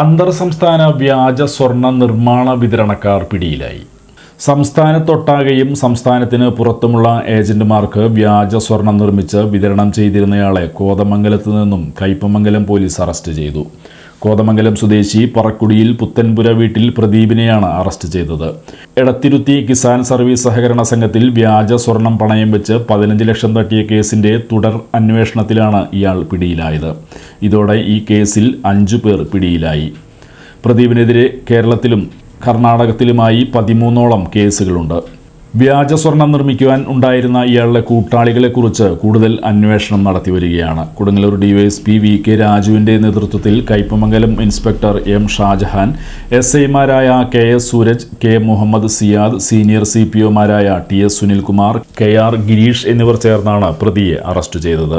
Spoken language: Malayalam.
അന്തർ സംസ്ഥാന വ്യാജ സ്വർണ നിർമ്മാണ വിതരണക്കാർ പിടിയിലായി. സംസ്ഥാനത്തൊട്ടാകെയും സംസ്ഥാനത്തിന് പുറത്തുമുള്ള ഏജന്റുമാർക്ക് വ്യാജ സ്വർണം നിർമ്മിച്ച് വിതരണം ചെയ്തിരുന്നയാളെ കോതമംഗലത്ത് നിന്നും കയ്പമംഗലം പോലീസ് അറസ്റ്റ് ചെയ്തു. കോതമംഗലം സ്വദേശി പറക്കുടിയിൽ പുത്തൻപുര വീട്ടിൽ പ്രദീപിനെയാണ് അറസ്റ്റ് ചെയ്തത്. എടത്തിരുത്തി കിസാൻ സർവീസ് സഹകരണ സംഘത്തിൽ വ്യാജ സ്വർണം പണയം വെച്ച് പതിനഞ്ച് ലക്ഷം തട്ടിയ കേസിന്റെ തുടർ അന്വേഷണത്തിലാണ് ഇയാൾ പിടിയിലായത്. ഇതോടെ ഈ കേസിൽ അഞ്ചു പേർ പിടിയിലായി. പ്രദീപിനെതിരെ കേരളത്തിലും കർണാടകത്തിലുമായി പതിമൂന്നോളം കേസുകളുണ്ട്. വ്യാജ സ്വർണം നിർമ്മിക്കുവാൻ ഉണ്ടായിരുന്ന ഇയാളുടെ കൂട്ടാളികളെക്കുറിച്ച് കൂടുതൽ അന്വേഷണം നടത്തി വരികയാണ്. കൊടുങ്ങല്ലൂർ ഡിവൈഎസ്പി വി കെ രാജുവിന്റെ നേതൃത്വത്തിൽ Kaipamangalam inspector M Shajahan S ഐമാരായ K S Sooraj K Muhammad Siyad senior C P ഒമാരായ T S Sunilkumar K R Girish എന്നിവർ ചേർന്നാണ് പ്രതിയെ അറസ്റ്റ് ചെയ്തത്.